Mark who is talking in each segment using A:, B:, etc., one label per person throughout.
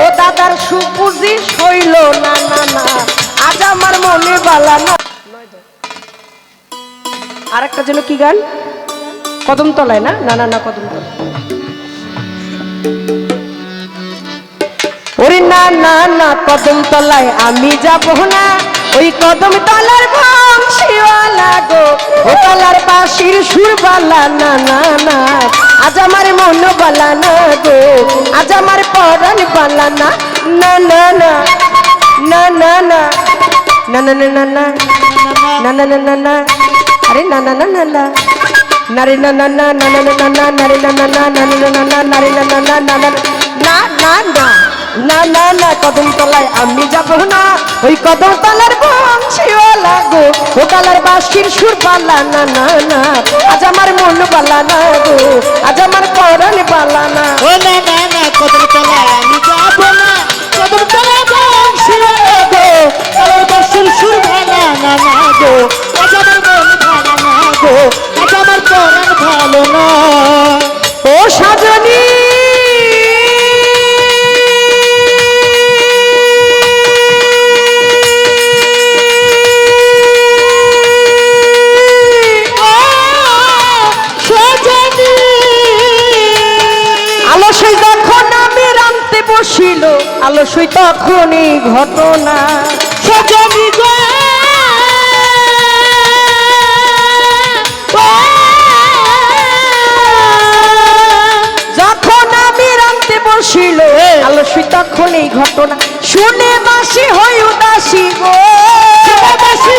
A: ও দাদার সুপুজি সইল না না না। আজ আমার মনে বালা না। আর একটা যেন কি গান? কদম তলায় না? না না না কদম তলায় ওরে না না না কদম তলায় আমি যাব না। ওই কদম তলার বংশীওয়ালা গো ও তলার বাঁশির সুর বালা না না না আজ আমার মন বালা না গো আজ আমার পরাণ বালা না না না না না না না না না না না না না না না না না আরে না না না না না নারী না না না না না না না নারী না না না না না না না নারী না না না না না না না না না না, কদম তলায় আমি যাব না। ওই কদম তলার বংশীওয়ালা গো ও তলার বাঁশির সুর পালা না না না। আজ আমার মন পালা না গো, আজ আমার করণ পালা না
B: ও, না না না, কদম তলায় আমি যাব না। কদম তলায় বংশীওয়ালা গো আমার বাসুর সুর ভালো না না গো। আজ আমার
A: আলসই তখনই ঘটনা।
B: সজনী গো
A: যখন আমি রামতে বসিল আলসই তখনই ঘটনা। শুনে বাসি হই উদাসী গো।
B: বাসি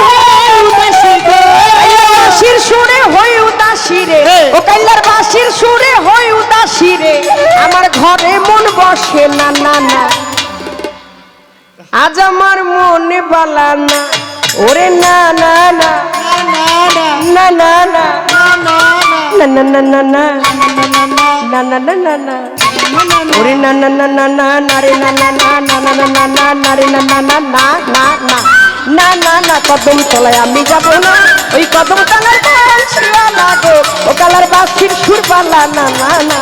A: বাসির সুরে হই উদাসী রে। ও কাইলার বাসির সুরে হই উদাসী রে। আমার ঘরে মন বসে, না না না। আজ আমার মনে বালা না ওরে না না না
B: না না
A: না না না
B: না না
A: না না না না না
B: না
A: ওরে না না না না না না রে না না না না না না না না না রে না না না না না না না না না কদম তলায় আমি যাব না ওই কদম বাঁশিয়া লাগো ও কালার বাসির সুর পালা না না না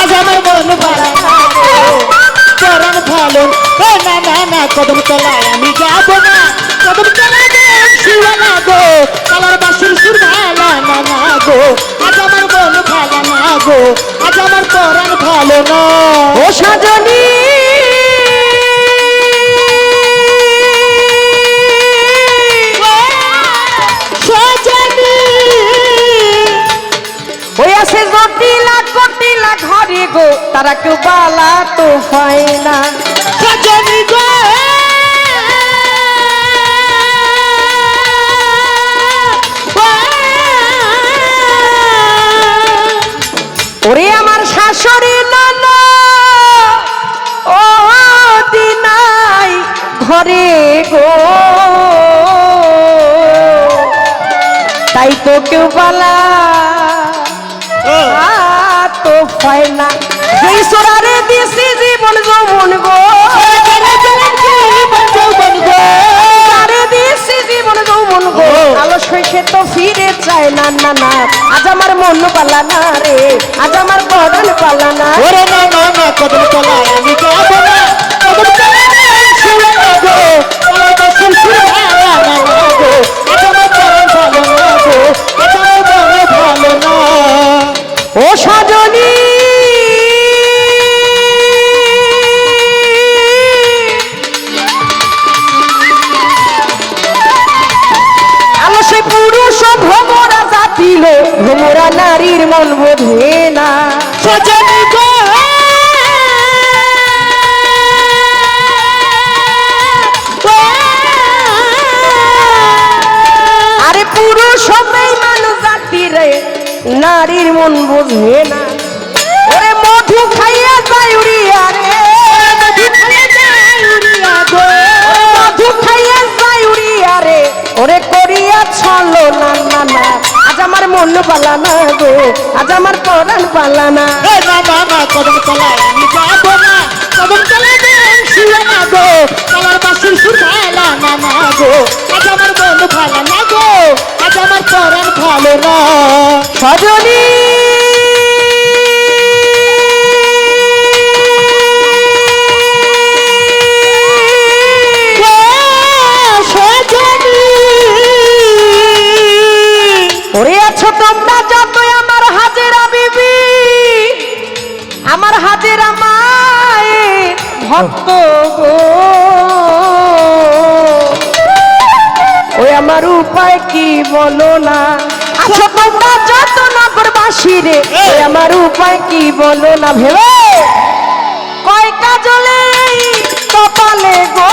B: আজ আমার মন ভালো না চরণ ভালো। না না না কদম তলায় আমি যাব না। কদম গো কালার বাসুর সুর ভালো না না গো। আজ আমার মন ভালো না গো আজ আমার ভালো না।
A: ও সাজনী ওই আছে জটিলা কটিলা ঘরে গো। তারা কেউ বালা তো হয় না।
B: সজনী গো।
A: ওরে আমার শাশুড়ি নানা ও দিনাই ঘরে গো। তাই তো কেউ বলা তো হয় না। সোরারে দিছি জীবন যৌবন গো। সে তো ফিরে চায় না না না। আজ আমার মন পালা না রে। আজ আমার বদল পালা না
B: ওরে না না না কদল পালা আমি যাব না। কদম মন
A: বোধে না।
B: সজনী গো।
A: আরে পুরুষ মানুষ জাতি রে নারীর মন বোঝে না। মন পালা না গো আজ আমার পরাণ পালানা। না
B: না না কদম তলায় আমি যাব না। কদম তলায় শুয়ে না গো আমার বাসুর সুর ভালো না গো। আজ আমার মন ভালো না গো আজ আমার চরণ ভালো না।
A: সজনী ভক্ত গো। ওই আমার উপায় কি বলো না? আচ্ছা তোমরা যত নগরবাসী রে। ওই আমার উপায় কি বলো না ভেবে? কয়টা জলে কপালে গো?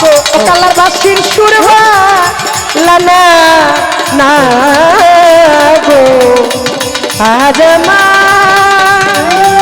A: গো ও কালার বাসির সুর লানা না আজ আমার